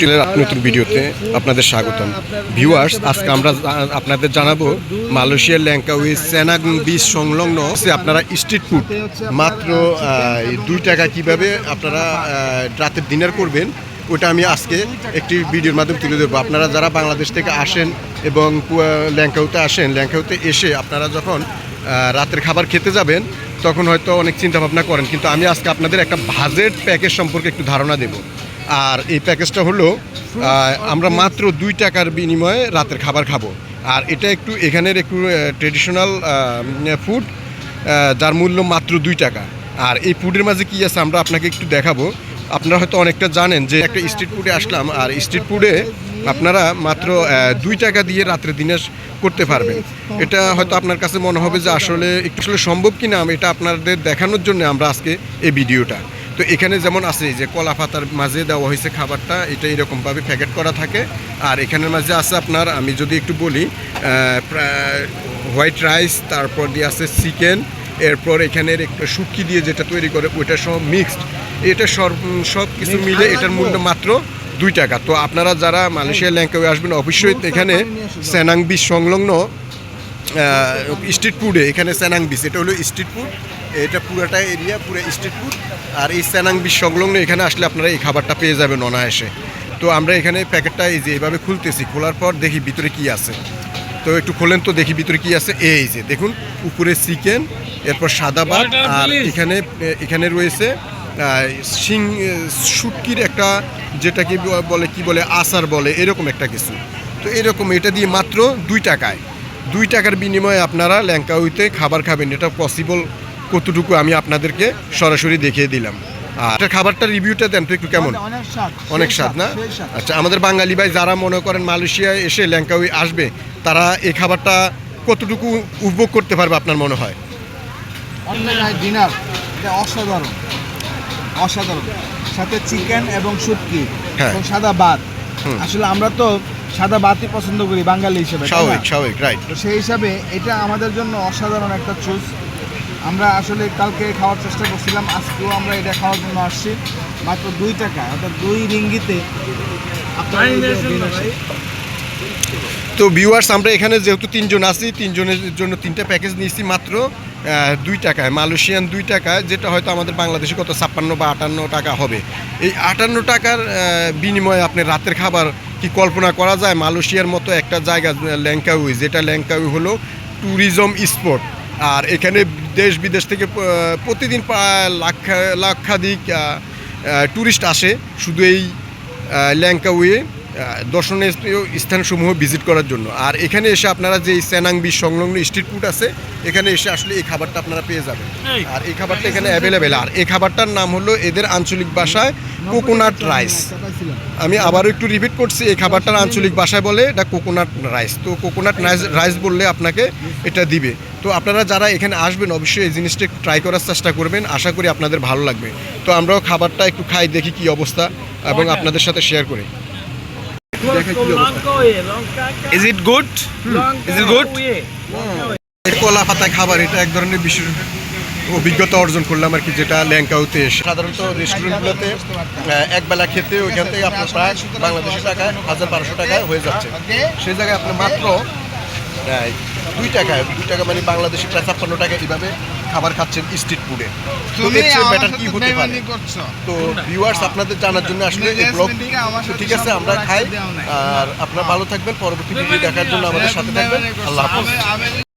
চ্যানেলের নতুন ভিডিওতে আপনাদের স্বাগতম। ভিউয়ার্স আজকে আমরা আপনাদের জানাব মালয়েশিয়ার ল্যাঙ্কাউই সেনাগ বিচ সংলগ্ন আপনারা স্ট্রিট ফুড। মাত্র দুই টাকা কীভাবে আপনারা রাতের ডিনার করবেন, ওটা আমি আজকে একটি ভিডিওর মাধ্যমে তুলে দেবো আপনারা যারা বাংলাদেশ থেকে আসেন এবং ল্যাঙ্কাউতে আসেন ল্যাঙ্কাউতে এসে আপনারা যখন রাতের খাবার খেতে যাবেন, তখন হয়তো অনেক চিন্তা ভাবনা করেন। কিন্তু আমি আজকে আপনাদের একটা বাজেট প্যাকেজ সম্পর্কে একটু ধারণা দেবো। আর এই প্যাকেজটা হলো আমরা মাত্র দুই টাকার বিনিময়ে রাতের খাবার খাব। আর এটা একটু এখানের একটু ট্রেডিশনাল ফুড যার মূল্য মাত্র দুই টাকা। আর এই ফুডের মাঝে কী আছে আমরা আপনাকে একটু দেখাবো। আপনারা হয়তো অনেকটা জানেন যে একটা স্ট্রিট ফুডে আসলাম, আর স্ট্রিট ফুডে আপনারা মাত্র দুই টাকা দিয়ে রাত্রে দিনের করতে পারবেন। এটা হয়তো আপনার কাছে মনে হবে যে আসলে, একটু আসলে সম্ভব কিনা এটা আপনাদের দেখানোর জন্য আমরা আজকে এই ভিডিওটা তো এখানে যেমন আছে যে কলা পাতার মাঝে দেওয়া হয়েছে খাবারটা এটা এরকমভাবে প্যাকেট করা থাকে। আর এখানের মাঝে আছে আপনার আমি যদি একটু বলি হোয়াইট রাইস তারপর দিয়ে আছে চিকেন এরপর এখানের একটু শুটকি দিয়ে যেটা তৈরি করে ওইটা সব মিক্সড এটা সব সব কিছু মিলে এটার মূল্য মাত্র দুই টাকা। তো আপনারা যারা মালয়েশিয়া ল্যাঙ্কাওয়ে আসবেন অবশ্যই এখানে সেনাং বিচ সংলগ্ন স্ট্রিট ফুডে এখানে স্যানাং বিচ এটা হলো স্ট্রিট ফুড এটা পুরোটা এরিয়া পুরো স্ট্রিট ফুড। আর এই স্যানাং বিচ সংলগ্ন এখানে আসলে আপনারা এই খাবারটা পেয়ে যাবেন অনায়াসে। তো আমরা এখানে প্যাকেটটা এই যে এইভাবে খুলতেছি খোলার পর দেখি ভিতরে কি আছে। তো একটু খোলেন তো দেখি ভিতরে কি আছে। এই যে দেখুন উপরে চিকেন এরপর সাদা ভাত আর এখানে এখানে রয়েছে শিং শুটকির একটা যেটা কি বলে কি বলে আচার বলে এরকম একটা কিছু। তো এরকম এটা দিয়ে মাত্র দুই টাকায়। দুই টাকার বিনিময়ে আপনারা ল্যাঙ্কাউইতে খাবার খাবেন এটা পসিবল কতটুকু আমি আপনাদেরকে সরাসরি দেখিয়ে দিলাম। আর এটা খাবারটার রিভিউটা দেন তো একটু কেমন? অনেক স্বাদ না? আচ্ছা আমাদের বাঙালি ভাই যারা মনে করেন মালয়েশিয়ায় এসে ল্যাঙ্কাউই আসবে তারা এই খাবারটা কতটুকু উপভোগ করতে পারবে আপনার মনে হয়? ডিনার অসাধারণ অসাধারণ। সাথে চিকেন এবং শুটকি হ্যাঁ। এবং সাদা ভাত। আসলে আমরা তো সাদা ভাতই পছন্দ করি বাঙালি হিসেবে স্বাভাবিক স্বাভাবিক রাইট তো সেই হিসাবে এটা আমাদের জন্য অসাধারণ একটা চুজ আমরা আসলে কালকে খাওয়ার চেষ্টা করছিলাম, আজকেও আমরা এটা খাওয়ার জন্য আসছি। মাত্র দুই টাকা, অর্থাৎ দুই রিঙ্গিতে তো ভিউয়ার্স আমরা এখানে যেহেতু তিনজন আছি, তিনজনের জন্য তিনটা প্যাকেজ নিয়েছি মাত্র দুই টাকায়। মালয়েশিয়ান দুই টাকায়, যেটা হয়তো আমাদের বাংলাদেশে কত, ছাপ্পান্ন বা আটান্ন টাকা হবে। এই আটান্ন টাকার বিনিময়ে আপনি রাতের খাবার কি কল্পনা করা যায়? মালয়েশিয়ার মতো একটা জায়গা ল্যাংকাউই, যেটা ল্যাঙ্কাউই হলো ট্যুরিজম স্পট আর এখানে দেশ বিদেশ থেকে প্রতিদিন লাখ লাক্ষাধিক ট্যুরিস্ট আসে। শুধু এই ল্যাঙ্কাউয়ে দর্শনীয় স্থানসমূহ ভিজিট করার জন্য। আর এখানে এসে আপনারা যে সেনাং বিচ সংলগ্ন স্ট্রিট ফুড আছে এখানে এসে আসলে এই খাবারটা আপনারা পেয়ে যাবেন। আর এই খাবারটা এখানে অ্যাভেলেবেল আর এই খাবারটার নাম হলো এদের আঞ্চলিক ভাষায় কোকোনাট রাইস আমি আবারও একটু রিপিট করছি এই খাবারটার আঞ্চলিক ভাষায় বলে এটা কোকোনাট রাইস তো কোকোনাট রাইস রাইস বললে আপনাকে এটা দিবে। তো আপনারা যারা এখানে আসবেন অবশ্যই এই জিনিসটা একটু ট্রাই করার চেষ্টা করবেন। আশা করি আপনাদের ভালো লাগবে। তো আমরাও খাবারটা একটু খাই দেখি কি অবস্থা এবং আপনাদের সাথে শেয়ার করি। Is it good? Is it good? কলা পাতায় খাবার এটা এক ধরনের বিশেষ অভিজ্ঞতা অর্জন করলাম আর কি যেটা ল্যাঙ্কাউতে এসে সাধারণত রেস্টুরেন্টগুলোতে একবেলা খেতে ওইখান থেকে আপনার প্রায় বাংলাদেশি টাকায় হাজার বারোশো টাকায় হয়ে যাচ্ছে সেই জায়গায় আপনি মাত্র দুই টাকায় দুই টাকা মানে বাংলাদেশি প্রায় ছাপ্পান্ন টাকা এইভাবে খাবার খাচ্ছেন স্ট্রিট ফুডে তো এর চেয়ে বেটার কি হতে পারে? তো ভিউয়ার্স আপনাদের জানার জন্য আসলে এই ব্লগ ঠিক আছে আমরা খাই। আর আপনারা ভালো থাকবেন। পরবর্তী ভিডিও দেখার জন্য আমাদের সাথে থাকবেন। আল্লাহ হাফেজ।